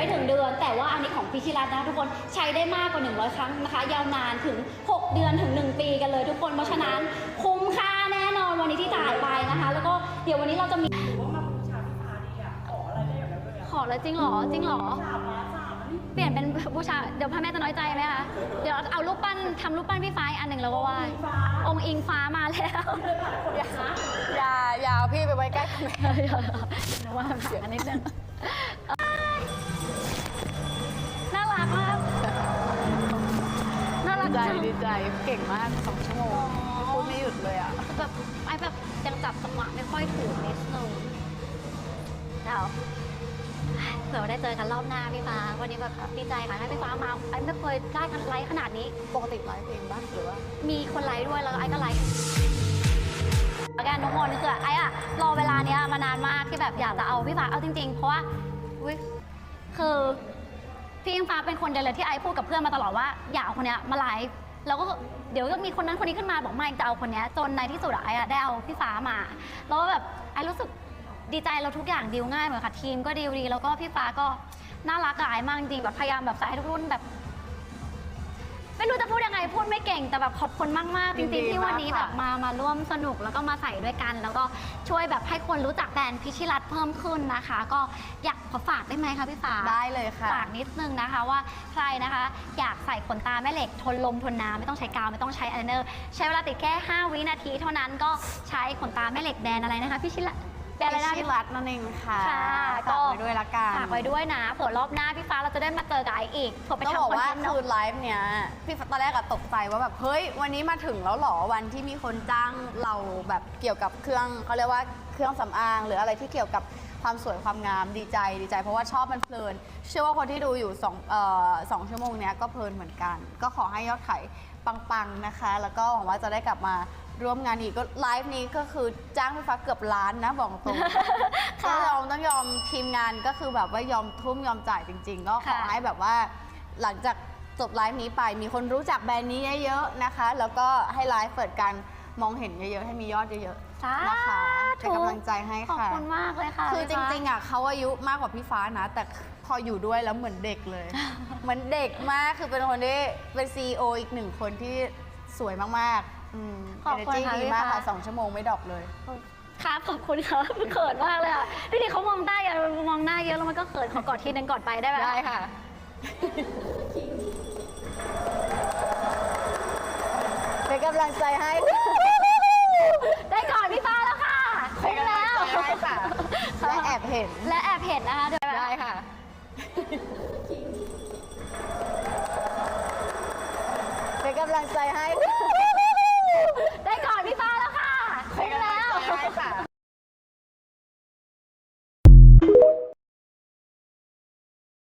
ไม่ถึงเดือน แต่ว่าอันนี้ของพิชิรัตน์นะทุกคนใช้ได้มากกว่า 100 ครั้งนะคะ ยาวนานถึง 6 เดือนถึง 1 ปีกันเลยทุกคนเพราะฉะนั้นคุ้มค่าแน่นอนวันนี้ที่จ่ายไปนะคะ แล้วก็เดี๋ยววันนี้เราจะมีหรือว่ามาบูชาพี่ฟ้าดีอะขออะไรได้อย่างนั้นเลยอะขอแล้วจริงเหรอจริงเหรอสามล้านสามนี่เปลี่ยนเป็นบูชาเดี๋ยวพระแม่จะน้อยใจไหมคะเดี๋ยวเอารูปปั้นทำรูปปั้นพี่ฟ้าอีกอันหนึ่งแล้วก็ไหว้ฟ้าองค์อิงฟ้ามาแล้ว ไว้ใกล้กันเดี๋ยวว่าห่างนนิดนึงน่ารักมากน่ารักใจจังดีใจเก่งมากสองชั่วโมงพูดไม่หยุดเลยอะแบบไอ้แบบยังจับจังหวะไม่ค่อยถูกนิดนึงเดี๋ยวเผื่อว่าได้เจอกันรอบหน้าพี่ฟ้า วันนี้แบบดีใจค่ะให้พี่ฟ้ามาไอ้ไม่เคยได้กันไลฟ์ขนาดนี้ ปกติไลฟ์เพลงบ้างหรือว่ามีคนไลฟ์ด้วยแล้วไอ้ก็ไลฟ์แล้วกันทุกคนคือไอ้าเนี้ยมานานมากที่แบบอยากจะเอาพี่ฟ้าเอาจริง ๆ เพราะว่าอุ๊ยคือพี่อิงฟ้าเป็นคนเดียวเลยที่ไอ้พูดกับเพื่อนมาตลอดว่าอยากเอาคนเนี้ยมาไลฟ์แล้วก็เดี๋ยวก็มีคนนั้นคนนี้ขึ้นมาบอกไม่จะเอาคนเนี้ยจนในที่สุดอะไอ้อะได้เอาพี่ฟ้ามา แล้วก็แบบไอ้รู้สึกดีใจเราทุกอย่างดีลง่ายเหมือนค่ะทีมก็ดีลดีแล้วก็พี่ฟ้าก็น่ารักกับไอ้มากจริงแบบพยายามแบบใส่ให้ทุกคนแบบ ไม่รู้จะพูด พูดไม่เก่งแต่แบบขอบคุณมากๆจยินดีริงๆที่วันนี้มากแบค่ะบมามาร่วมสนุกแล้วก็มาใส่ด้วยกัน แล้วก็ช่วยแบบให้คนรู้จักแบรนด์พิชิรัตน์เพิ่มขึ้นนะคะ ก็อยากขอฝากได้ไหมคะพี่ฟ้า ได้เลยค่ะ ฝากนิดนึงนะคะว่าใครนะคะอยากใส่ขนตาแม่เหล็กทนลมทนน้ำไม่ต้องใช้กาวไม่ต้องใช้อายไลเนอร์ใช้เวลาติดแค่ 5 วินาทีเท่านั้นก็ใช้ขนตาแม่เหล็กแบรนด์อะไรนะคะพิชิรัต น์แบรนด์อะไรนะพิชิรัตน์นั่นเองค่ะค่ะฝากไว้ด้วยละกันฝากไว้ด้วยนะเผื่อรอบหน้าพี่ฟ้าเราจะได้มาเจอกับไออีกเผื่อไปต้องทำบอกคอนว่าเทนต์เนคือะอไลฟ์เนี้ยพี่ตอนแรกอะตกใจว่าแบบเฮ้ยวันนี้มาถึงแล้วเหรอวันที่มีคนจ้างเราแบบเกี่ยวกับเครื่องเขาเรียกว่าเครื่องสำอาง หรืออะไรที่เกี่ยวกับความสวยความงามดีใจดีใจ เพราะว่าชอบมันเพลิน เชื่อว่าคนที่ดูอยู่สองเอ่อสองชั่วโมงเนี้ยก็เพลินเหมือนกัน ก็ขอให้ยอดขายปังๆนะคะ แล้วก็หวังว่าจะได้กลับมา ร่วมงานอีกก็ไลฟ์นี้ก็คือจ้างไฟฟ้าเกือบล้านนะบอกตรงก็ยอมต้องยอมทีมงานก็คือแบบว่ายอมทุ่มยอมจ่ายจริง ๆ ก็ขอค่ะให้แบบว่าหลังจากจบไลฟ์นี้ไปมีคนรู้จักแบรนด์นี้เยอะๆนะคะ แล้วก็ให้ไลฟ์เปิดการมองเห็นเยอะๆ ให้มียอดเยอะสาๆนะคะธุเป็นกำลังใจให้ขอบค่ะคุณมากเลยค่ะ คือจริงๆอะเขาอายุมากกว่าพี่ฟ้านะ แต่พออยู่ด้วยแล้วเหมือนเด็กเลย เหมือนเด็กมากคือเป็นคนที่เป็น CEO อีกหนึ่งคนที่ สวยมากๆอืม ขอบคุณ energy ค่ะดีพี่มากฟ้าค่ะสองชั่วโมงไม่ดรอปเลย ครับขอบคุณค่ะเขินมากเลยอะดูดิเขามองได้อะมองหน้าเยอะแล้วมันก็เขินขอกอดทีนึงก่อนไปได้ไหมได้ค่ะ เป็นกำลังใจให้ ได้ก่อนพี่ฟ้าแล้วค่ะเป็นกำลังแล้วใจให้ค่ะ และแอบเห็น และแอบเห็นนะคะเดี๋ยวได้ค่ะ กำลังใจให้ ได้